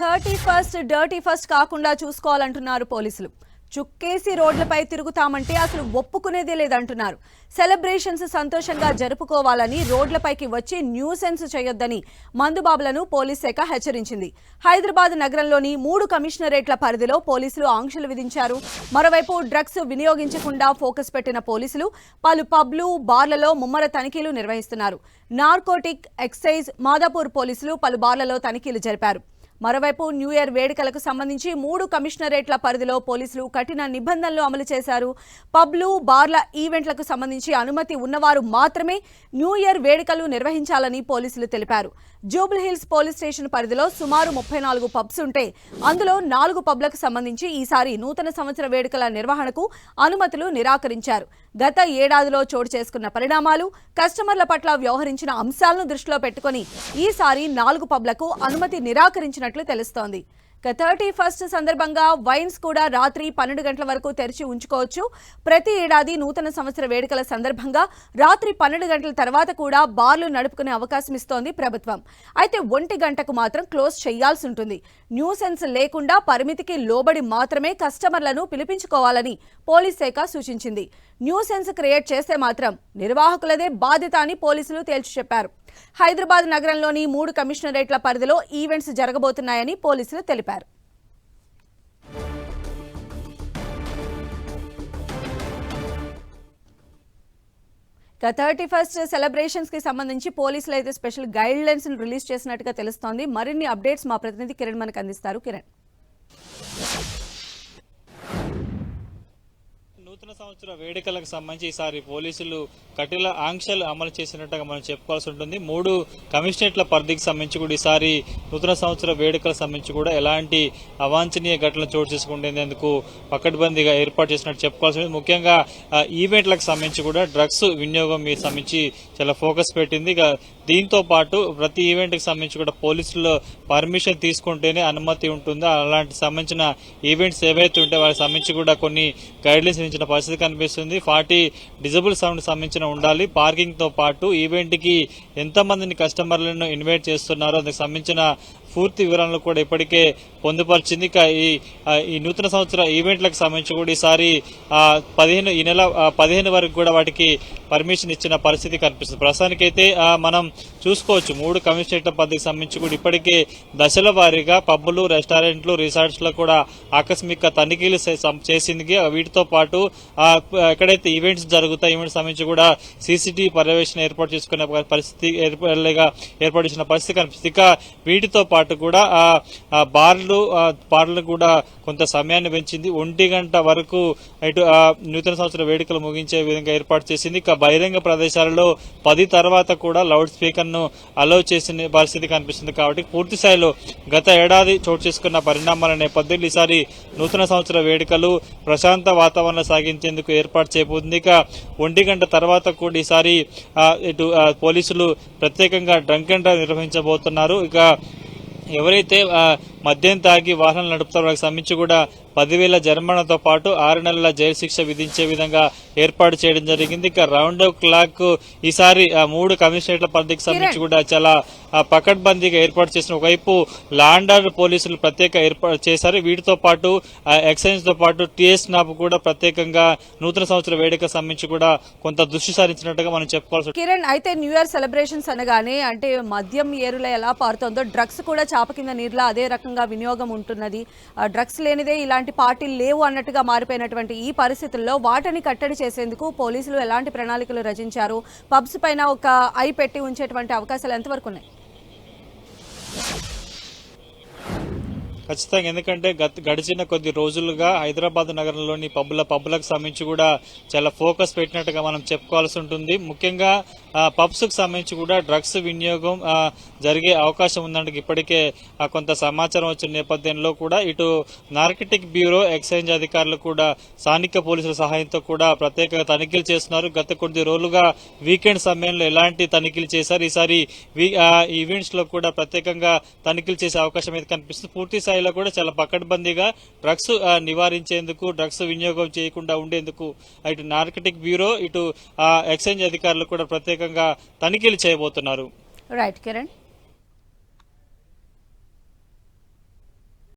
Thirty first dirty first కాకుండా చూసుకోవాలంటున్నారు పోలీసులు. చుక్కేసి రోడ్లపై తిరుగుతామంటే అసలు ఒప్పుకునేదే లేదంటున్నారు. సెలబ్రేషన్స్ సంతోషంగా జరుపుకోవాలని రోడ్లపైకి వచ్చి న్యూసెన్స్ చేయొద్దని మందుబాబులను పోలీస్ శాఖ హెచ్చరించింది. హైదరాబాద్ నగరంలోని మూడు కమిషనరేట్ల పరిధిలో పోలీసులు ఆంక్షలు విధించారు. మరోవైపు డ్రగ్స్ వినియోగించకుండా ఫోకస్ పెట్టిన పోలీసులు పలు పబ్లు బార్లలో ముమ్మర తనిఖీలు నిర్వహిస్తున్నారు. నార్కోటిక్ ఎక్సైజ్ మాదాపూర్ పోలీసులు పలు బార్లలో తనిఖీలు జరిపారు. మరోవైపు న్యూ ఇయర్ వేడుకలకు సంబంధించి మూడు కమిషనరేట్ల పరిధిలో పోలీసులు కఠిన నిబంధనలు అమలు చేశారు. పబ్లు బార్ల ఈవెంట్లకు సంబంధించి అనుమతి ఉన్నవారు మాత్రమే న్యూ ఇయర్ వేడుకలు నిర్వహించాలని పోలీసులు తెలిపారు. జూబ్లీహిల్స్ పోలీస్ స్టేషన్ పరిధిలో సుమారు ముప్పై నాలుగు పబ్స్ ఉంటే అందులో నాలుగు పబ్లకు సంబంధించి ఈసారి నూతన సంవత్సర వేడుకల నిర్వహణకు అనుమతులు నిరాకరించారు. గత ఏడాదిలో చోటు చేసుకున్న పరిణామాలు కస్టమర్ల పట్ల వ్యవహరించిన అంశాలను దృష్టిలో పెట్టుకుని ఈసారి నాలుగు పబ్లకు అనుమతి నిరాకరించినట్లు తెలుస్తోంది. ఇక థర్టీ ఫస్ట్ సందర్భంగా వైన్స్ కూడా రాత్రి పన్నెండు గంటల వరకు తెరిచి ఉంచుకోవచ్చు. ప్రతి ఏడాది నూతన సంవత్సర వేడుకల సందర్భంగా రాత్రి పన్నెండు గంటల తర్వాత కూడా బార్లు నడుపుకునే అవకాశం ఇస్తోంది ప్రభుత్వం. అయితే ఒంటి గంటకు మాత్రం క్లోజ్ చేయాల్సి ఉంటుంది. న్యూసెన్స్ లేకుండా పరిమితికి లోబడి మాత్రమే కస్టమర్లను పిలిపించుకోవాలని పోలీస్ శాఖ సూచించింది. న్యూసెన్స్ క్రియేట్ చేస్తే మాత్రం నిర్వాహకులదే బాధ్యత అని పోలీసులు తేల్చి చెప్పారు. హైదరాబాద్ నగరంలోని మూడు కమిషనరేట్ల పరిధిలో ఈవెంట్స్ జరగబోతున్నాయని పోలీసులు తెలిపారు. ఇక థర్టీ ఫస్ట్ సెలబ్రేషన్స్కి సంబంధించి పోలీసులు అయితే స్పెషల్ గైడ్ లైన్స్ రిలీజ్ చేసినట్టుగా తెలుస్తోంది. మరిన్ని అప్డేట్స్ మా ప్రతినిధి కిరణ్ మనకు అందిస్తారు. కిరణ్. నూతన సంవత్సర వేడుకలకు సంబంధించి ఈసారి పోలీసులు కఠిన ఆంక్షలు అమలు చేసినట్టుగా మనం చెప్పుకోవాల్సి ఉంటుంది. మూడు కమిషనరేట్ల పరిధికి సంబంధించి కూడా ఈసారి నూతన సంవత్సర వేడుకలకు సంబంధించి కూడా ఎలాంటి అవాంఛనీయ ఘటనలు చోటు చేసుకుంటేందుకు పకడ్బందీగా ఏర్పాటు చేసినట్టు చెప్పుకోవాల్సి ఉంటుంది. ముఖ్యంగా ఈవెంట్లకు సంబంధించి కూడా డ్రగ్స్ వినియోగం మీద సంబంధించి చాలా ఫోకస్ పెట్టింది. ఇక దీంతో పాటు ప్రతి ఈవెంట్కి సంబంధించి కూడా పోలీసులు పర్మిషన్ తీసుకుంటేనే అనుమతి ఉంటుంది. అలాంటి సంబంధించిన ఈవెంట్స్ ఏవైతే ఉంటే వాటికి సంబంధించి కూడా కొన్ని గైడ్లైన్స్ ఇచ్చిన పరిస్థితి కనిపిస్తుంది. ఫార్టీ డిజబుల్ సౌండ్ సంబంధించిన ఉండాలి. పార్కింగ్తో పాటు ఈవెంట్కి ఎంతమందిని కస్టమర్లను ఇన్వైట్ చేస్తున్నారో అందుకు సంబంధించిన పూర్తి వివరాలను కూడా ఇప్పటికే పొందుపరిచింది. ఇక ఈ ఈ నూతన సంవత్సర ఈవెంట్లకు సంబంధించి కూడా ఈసారి పదిహేను ఈ నెల పదిహేను వరకు కూడా వాటికి పర్మిషన్ ఇచ్చిన పరిస్థితి కనిపిస్తుంది. ప్రస్తుతానికైతే మనం చూసుకోవచ్చు. మూడు కమిషనరేట్ల పద్ధతికి సంబంధించి కూడా ఇప్పటికే దశల వారీగా పబ్బులు రెస్టారెంట్లు రిసార్ట్స్లో కూడా ఆకస్మిక తనిఖీలు చేసింది. వీటితో పాటు ఎక్కడైతే ఈవెంట్స్ జరుగుతాయి ఈవెంట్స్ సంబంధించి కూడా సీసీటీవీ పర్యవేక్షణ ఏర్పాటు చేసుకునే పరిస్థితి ఏర్పడలేగా ఏర్పాటు చేసిన పరిస్థితి కనిపిస్తుంది. ఇక వీటితో పాటు కూడా ఆ, బార్లు బార్లు కూడా కొంత సమయాన్ని పెంచింది. ఒంటి గంట వరకు ఇటు ఆ, నూతన సంవత్సర వేడుకలు ముగించే విధంగా ఏర్పాటు చేసింది. ఇక బహిరంగ ప్రదేశాలలో పది తర్వాత కూడా లౌడ్ స్పీకర్ను అలౌ చేసిన పరిస్థితి కనిపిస్తుంది కాబట్టి పూర్తి స్థాయిలో గత ఏడాది చోటు చేసుకున్న పరిణామాల నేపథ్యంలో ఈసారి నూతన సంవత్సర వేడుకలు ప్రశాంత వాతావరణం సాగించేందుకు ఏర్పాటు చేయబోతుంది. ఇక ఒంటి గంట తర్వాత కూడా ఈసారి ఇటు పోలీసులు ప్రత్యేకంగా డ్రంక్ అండ్ డ్రైవ్ నిర్వహించబోతున్నారు. ఇక ఎవరైతే మద్యం తాగి వాహనాలు నడుపుతారో వారికి సంబంధించి కూడా పదివేల జరిమానాతో పాటు ఆరు నెలల జైలు శిక్ష విధించే విధంగా ఏర్పాటు చేయడం జరిగింది. ఇక రౌండ్ క్లాక్ ఈసారి మూడు కమిషనరేట్ల పరిధికి సంబంధించి కూడా చాలా పకడ్బందీగా ఏర్పాటు చేసిన ఒకవైపు లాండర్ పోలీసులు ప్రత్యేక ఏర్పాటు చేశారు. వీటితో పాటు ఎక్సైజ్తో పాటు టిఎస్ నాపు కూడా ప్రత్యేకంగా నూతన సంవత్సర వేడుక సంబంధించి కూడా కొంత దృష్టి సారించినట్టుగా మనం చెప్పుకోవాల్సి కిరణ్ అయితే న్యూ ఇయర్ సెలబ్రేషన్స్ అనగానే అంటే మద్యం ఏరుల ఎలా పారుతోందో డ్రగ్స్ కూడా చాప కింద నీరులా అదే రకంగా వినియోగం ఉంటున్నది. ఆ, డ్రగ్స్ లేనిదే ఇలాంటి పార్టీలు లేవు అన్నట్టుగా మారిపోయినటువంటి ఈ పరిస్థితుల్లో వాటిని కట్టడి చేసేందుకు పోలీసులు ఎలాంటి ప్రణాళికలు రచించారు? పబ్స్ పైన ఒక ఐ పెట్టి ఉంచేటువంటి అవకాశాలు ఎంతవరకు ఉన్నాయి? ఖచ్చితంగా. ఎందుకంటే గత గడిచిన కొద్ది రోజులుగా హైదరాబాద్ నగరంలోని పబ్బుల పబ్బులకు సంబంధించి కూడా చాలా ఫోకస్ పెట్టినట్టుగా మనం చెప్పుకోవాల్సి ఉంటుంది. ముఖ్యంగా పబ్స్కు సంబంధించి కూడా డ్రగ్స్ వినియోగం జరిగే అవకాశం ఉందంటే ఇప్పటికే కొంత సమాచారం వచ్చిన నేపథ్యంలో కూడా ఇటు నార్కెటిక్ బ్యూరో ఎక్సైజ్ అధికారులు కూడా స్థానిక పోలీసుల సహాయంతో కూడా ప్రత్యేక తనిఖీలు చేస్తున్నారు. గత కొద్ది రోజులుగా వీకెండ్ సమయంలో ఎలాంటి తనిఖీలు చేశారు? ఈసారి వీ- కూడా ప్రత్యేకంగా తనిఖీలు చేసే అవకాశం అయితే కనిపిస్తుంది. పూర్తి స్థాయిలో కూడా చాలా పకడ్బందీగా డ్రగ్స్ నివారించేందుకు డ్రగ్స్ వినియోగం చేయకుండా ఉండేందుకు ఇటు నార్కెటిక్ బ్యూరో ఇటు ఎక్సైజ్ అధికారులు కూడా ప్రత్యేక ప్రత్యేకంగా తనిఖీలు చేయబోతున్నారు. రైట్ కిరణ్